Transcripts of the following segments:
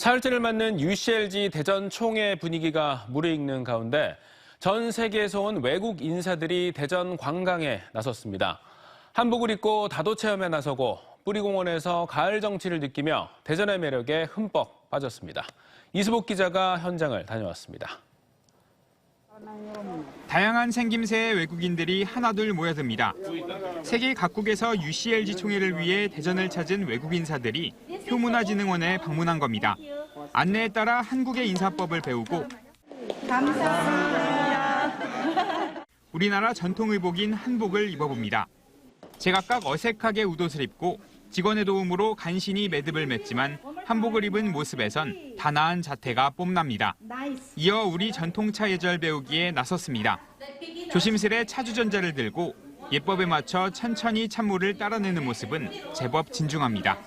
사흘째를 맞는 UCLG 대전 총회 분위기가 무르익는 가운데 전 세계에서 온 외국 인사들이 대전 관광에 나섰습니다. 한복을 입고 다도 체험에 나서고 뿌리공원에서 가을 정취를 느끼며 대전의 매력에 흠뻑 빠졌습니다. 이수복 기자가 현장을 다녀왔습니다. 다양한 생김새의 외국인들이 하나둘 모여듭니다. 세계 각국에서 UCLG 총회를 위해 대전을 찾은 외국 인사들이 효문화진흥원에 방문한 겁니다. 안내에 따라 한국의 인사법을 배우고 우리나라 전통 의복인 한복을 입어봅니다. 제각각 어색하게 웃옷을 입고 직원의 도움으로 간신히 매듭을 맺지만 한복을 입은 모습에선 단아한 자태가 뽐납니다. 이어 우리 전통차 예절 배우기에 나섰습니다. 조심스레 차주전자를 들고 예법에 맞춰 천천히 찬물을 따라내는 모습은 제법 진중합니다.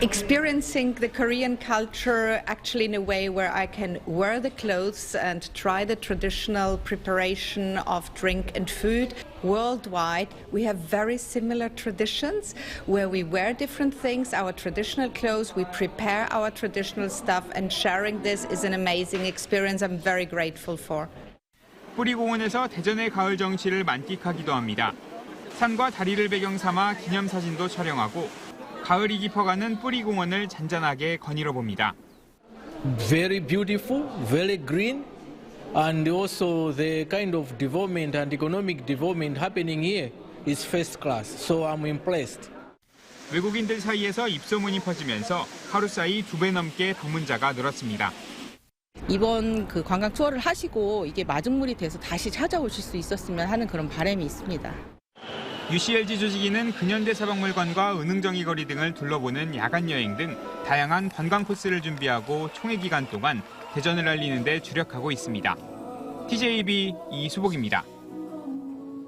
experiencing the Korean culture actually in a way where I can wear the clothes and try the traditional preparation of drink and food. Worldwide, we have very similar traditions where we wear different things, our traditional clothes, we prepare our traditional stuff, and sharing this is an amazing experience I'm very grateful for. 뿌리공원에서 대전의 가을 정취를 만끽하기도 합니다. 산과 다리를 배경 삼아 기념사진도 촬영하고 가을이 깊어가는 뿌리 공원을 잔잔하게 거닐어 봅니다. very beautiful, very green, and also the kind of development and economic development happening here is first class. So I'm impressed. 외국인들 사이에서 입소문이 퍼지면서 하루 사이 두 배 넘게 방문자가 늘었습니다. 이번 그 관광 투어를 하시고 이게 마중물이 돼서 다시 찾아오실 수 있었으면 하는 그런 바람이 있습니다. UCLG 조직위는 근현대 사박물관과 은흥정이 거리 등을 둘러보는 야간 여행 등 다양한 관광 코스를 준비하고 총회 기간 동안 대전을 알리는 데 주력하고 있습니다. TJB 이수복입니다.